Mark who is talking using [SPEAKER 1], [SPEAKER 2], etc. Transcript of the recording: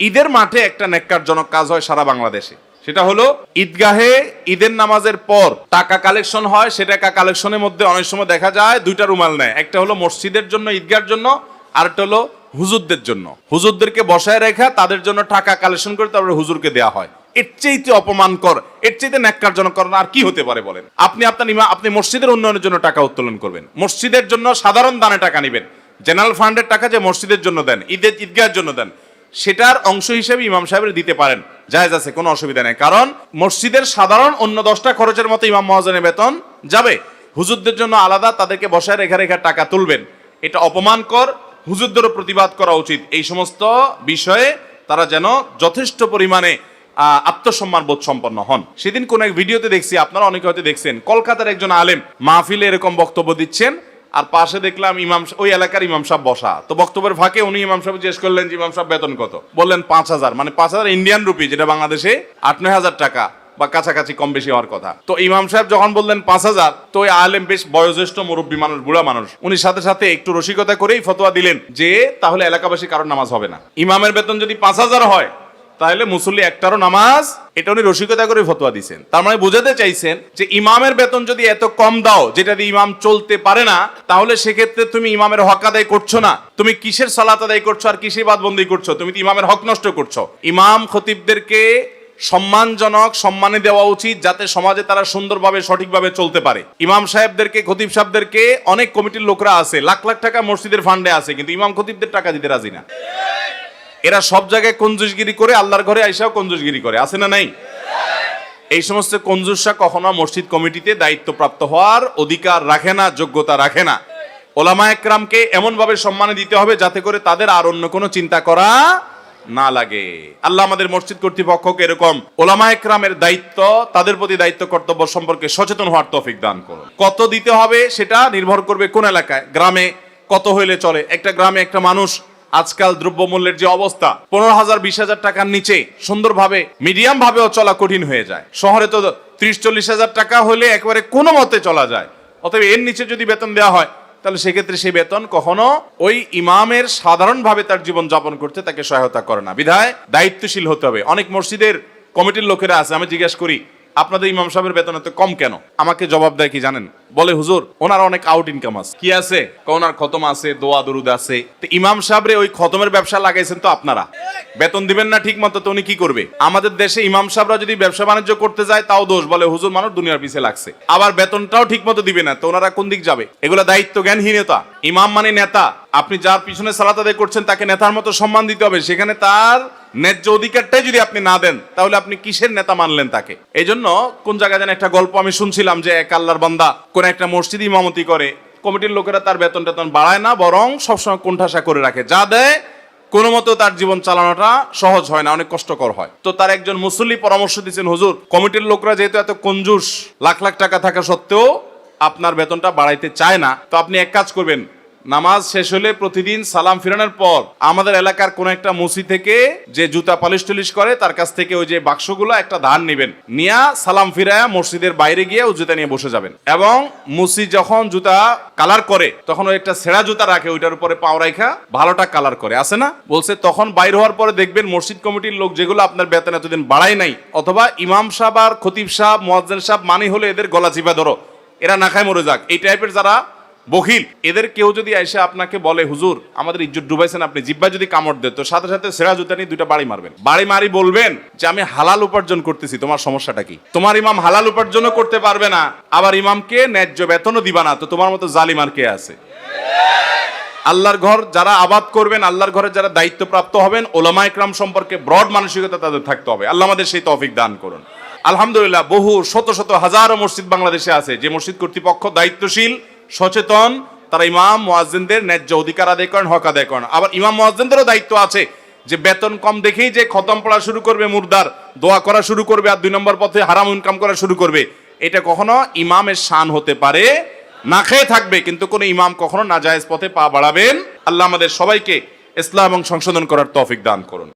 [SPEAKER 1] ঈদের মাঠে একটা নেককারজনক কাজ হয় সারা বাংলাদেশে। সেটা হলো ঈদগাহে ঈদের নামাজের পর টাকা কালেকশন হয় সে টাকা কালেকশনের মধ্যে অনেক সময় দেখা যায় দুইটা রুমাল নেয়। একটা হলো মসজিদের জন্য ঈদগাহের জন্য, আরেকটা হলো হুজুরদের জন্য। হুজুরদেরকে বসায় রেখা তাদের জন্য টাকা কালেকশন করে তারপরে হুজুরকে দেওয়া হয়। এর চাইতে অপমান কর এর চাইতে ন্যাক্কারজনক করেন আর কি হতে পারে বলেন? আপনি আপনার ইমা আপনি মসজিদের উন্নয়নের জন্য টাকা উত্তোলন করবেন। মসজিদের জন্য সাধারণ দানে টাকা নেবেন। জেনারেল ফান্ডের টাকা যে মসজিদের জন্য দেন, ঈদের ঈদগাহের জন্য দেন। সেটার অংশ হিসেবে ইমাম সাহেবের দিতে পারেন। জায়েজ আছে, কোনো অসুবিধা নেই। কারণ মসজিদের সাধারণ অন্য দশটা খরচের মতো ইমাম মহাজনের বেতন যাবে। হুজুরদের জন্য আলাদা, তাদেরকে বসায় রেখা রেখা টাকা তুলবেন। এটা অপমান কর, হুজুরদেরও প্রতিবাদ করা উচিত। এই সমস্ত বিষয়ে তারা যেন যথেষ্ট পরিমাণে আত্মসম্মান বোধ সম্পন্ন হন। সেদিন কোন এক ভিডিওতে দেখছি, আপনারা অনেকে হয়তো দেখছেন, কলকাতার একজন আলেম মাহফিলে এরকম বক্তব্য দিচ্ছেন আর পাশে দেখলাম ইমাম ওই এলাকার ইমাম সাহেব বসা। তো বক্তব্যের ফাঁকে উনি ইমাম সাহেব জিজ্ঞেস করলেন যে, ইমাম সাহেব, বেতন কত? বললেন, পাঁচ হাজার। মানে পাঁচ হাজার ইন্ডিয়ান রুপি যেটা বাংলাদেশে আট নয় হাজার টাকা বা কাছাকাছি কম বেশি হওয়ার কথা। তো ইমাম সাহেব যখন বললেন পাঁচ হাজার, তো ওই আলেম বেশ বয়োজ্যেষ্ঠ মুরব্বী মানুষ, বুড়া মানুষ। উনি সাথে সাথে একটু রসিকতা করেই ফতোয়া দিলেন যে, তাহলে এলাকাবাসী কারোর নামাজ হবে না। ইমামের বেতন যদি পাঁচ হাজার হয় তাহলে মুসল্লি একটারও নামাজ, এটা উনি রসিকতা করে ফতোয়া দিছেন। তার মানে বোঝাতে চাইছেন যে ইমামের বেতন যদি এত কম দাও, যেটা দিয়ে ইমাম চলতে পারে না, তাহলে সেক্ষেত্রে তুমি ইমামের হক আদায় করছ না। তুমি কিসের সালাত আদায় করছ আর কিসের বাদবন্দি করছ? তুমি তো ইমামের হক নষ্ট করছ। ইমাম খতিবদেরকে সম্মানজনক সম্মানে দেওয়া উচিত যাতে সমাজে তারা সুন্দরভাবে, সঠিকভাবে চলতে পারে। ইমাম সাহেবদেরকে, খতিব সাহেবদেরকে অনেক কমিটির লোকরা আছে, লাখ লাখ টাকা মসজিদের ফান্ডে আছে, কিন্তু ইমাম খতিবদের টাকা দিতে রাজি না। এরা সব জায়গায় কঞ্জুসগিরি করে, আল্লাহর ঘরে আইসাও কঞ্জুসগিরি করে। আছে না নাই? এই সমস্ত কঞ্জুসরা কখনো মসজিদ কমিটিতে দায়িত্বপ্রাপ্ত হওয়ার অধিকার রাখে না, যোগ্যতা রাখে না। ওলামা একরামকে এমনভাবে সম্মান দিতে হবে যাতে করে তাদের আর অন্য কোনো চিন্তা করা না লাগে। আল্লাহ আমাদের মসজিদ কর্তৃপক্ষকে এরকম ওলামা একরামের দায়িত্ব, তাদের প্রতি দায়িত্ব, কর্তব্য সম্পর্কে সচেতন হওয়ার তৌফিক দান করুন। কত দিতে হবে সেটা নির্ভর করবে কোন এলাকায়? গ্রামে কত হইলে চলে? একটা গ্রামে একটা মানুষ আজকাল দ্রব্যমূল্যের যে অবস্থা, পনেরো হাজার বিশ হাজার টাকার নিচে সুন্দরভাবে মিডিয়াম ভাবেও চলা কঠিন হয়ে যায়। শহরে তো ত্রিশ চল্লিশ হাজার টাকা হলে একেবারে কোনো মতে চলা যায়। অতএব এর নিচে যদি বেতন দেওয়া হয়, তাহলে সেক্ষেত্রে সেই বেতন কখনো ওই ইমামের সাধারণভাবে তার জীবন যাপন করতে তাকে সহায়তা করে না। বিধায় দায়িত্বশীল হতে হবে। অনেক মসজিদের কমিটির লোকেরা আছে, আমি জিজ্ঞেস করি আপনাদের ইমাম সাহেবের বেতন এত কম কেন? আমাকে জবাব দেয় কি জানেন? বলে, হুজুর, ওনার অনেক আউট ইনকাম আছে। কি আছে? ওনার খতম আছে, দোয়া দরুদ আছে। তো ইমাম সাহেবরে ওই খতমের ব্যবসা লাগাইছেন তো আপনারা। বেতন দিবেন না ঠিক মতো তো উনি কি করবে? আমাদের দেশে ইমাম সাহেবরা যদি ব্যবসা বাণিজ্য করতে যায়, তাও দোষ। বলে, হুজুর, মানুষ দুনিয়ার পিছে লাগছে। আবার বেতনটাও ঠিক মতো দিবে না, তো ওনারা কোন দিক যাবে? এগুলো দায়িত্ব জ্ঞানহীনতা ইমাম মানে নেতা। আপনি যার পিছনে সালাত আদায় করছেন, তাকে নেতার মতো সম্মান দিতে হবে। সেখানে তার ন্যায্য অধিকারটাই যদি আপনি না দেন, তাহলে আপনি কিসের নেতা মানলেন তাকে? এই জন্য কোন জায়গায় যেন একটা গল্প আমি শুনছিলাম যে এক আল্লাহর বান্দা কোন একটা মসজিদ ইমামতি করে, কমিটির লোকেরা তার বেতন টেতন বাড়ায় না, বরং সবসময় কোণঠাসা করে রাখে। যা দেয়, কোনো মতো তার জীবন চালানোটা সহজ হয় না, অনেক কষ্টকর হয়। তো তার একজন মুসল্লি পরামর্শ দিচ্ছেন হুজুর, কমিটির লোকরা যেহেতু এত কঞ্জুস, লাখ লাখ টাকা থাকা সত্ত্বেও আপনার বেতনটা বাড়াইতে চায় না, তো আপনি এক কাজ করবেন নামাজ শেষ হলে প্রতিদিন সালাম ফিরানোর পর আমাদের এলাকার কোন একটা মুসি থেকে যে জুতা পালিশ টলিশ করে, তার কাছ থেকে ওই যে বাক্সগুলো, একটা ধান নেবেন। নিয়া সালাম ফিরায়া মসজিদের বাইরে গিয়ে ও জুতা নিয়ে বসে যাবেন। এবং মুসি যখন জুতা কালার করে, তখন ওই একটা সেরা জুতা রাখে, ওইটার উপরে পাও রাখা ভালোটা কালার করে। আছে না? বলছে, তখন বাইর হওয়ার পরে দেখবেন মসজিদ কমিটির লোক যেগুলো আপনার বেতন এতদিন বাড়ায় নাই, অথবা ইমাম সাহেব আর খতিব সাহেব, মোয়াজ্জেন সাহেব মানে হলে এদের গলা চিপা ধরো। এরা না খায় মরে যাক। এই টাইপের যারা বখিল। এদের কেউ যদি এসে আপনাকে বলে, হুজুর, আমাদের ইজ্জত ডুবাইছেন আপনি, জিব্বা যদি কামড় দেয় তো সাথে সাথে সেরা জুতা নিয়ে দুইটা বাড়ি মারবেন। বাড়ি মারি বলবেন যে, আমি হালাল উপার্জন করতেছি, তোমার সমস্যাটা কি? তোমার ইমাম হালাল উপার্জনও করতে পারবে না, আবার ইমামকে ন্যায্য বেতনও দিবা না। তো তোমার মতো জালিমার কে আছে? আল্লাহর ঘর যারা আবাদ করবেন, আল্লাহর ঘরে যারা দায়িত্বপ্রাপ্ত হবেন ওলামা ইকরাম সম্পর্কে ব্রড মানসিকতা তাদের থাকতে হবে। আল্লাহ আমাদের সেই তৌফিক দান করুন। আলহামদুলিল্লাহ, বহু, শত শত, হাজারো মসজিদ বাংলাদেশে আছে। যে মসজিদ কর্তৃপক্ষ দায়িত্বশীল সচেতন, তারা ইমাম, মোয়াজ্জিনদের ন্যায্য অধিকার আদায় করেন, হক আদায় করেন। আবার ইমাম মোয়াজ্জিনদেরও দায়িত্ব আছে যে বেতন কম দেখেই যে খতম পড়া শুরু করবে, মুর্দার দোয়া করা শুরু করবে আর দুই নম্বর পথে হারাম ইনকাম করা শুরু করবে। এটা কখনো ইমামের শান হতে পারে না খেয়ে থাকবে, কিন্তু কোনো ইমাম কখনো নাজায়েজ পথে পা বাড়াবেন। আল্লাহ আমাদের সবাইকে ইসলাম এবং সংশোধন করার তৌফিক দান করুন।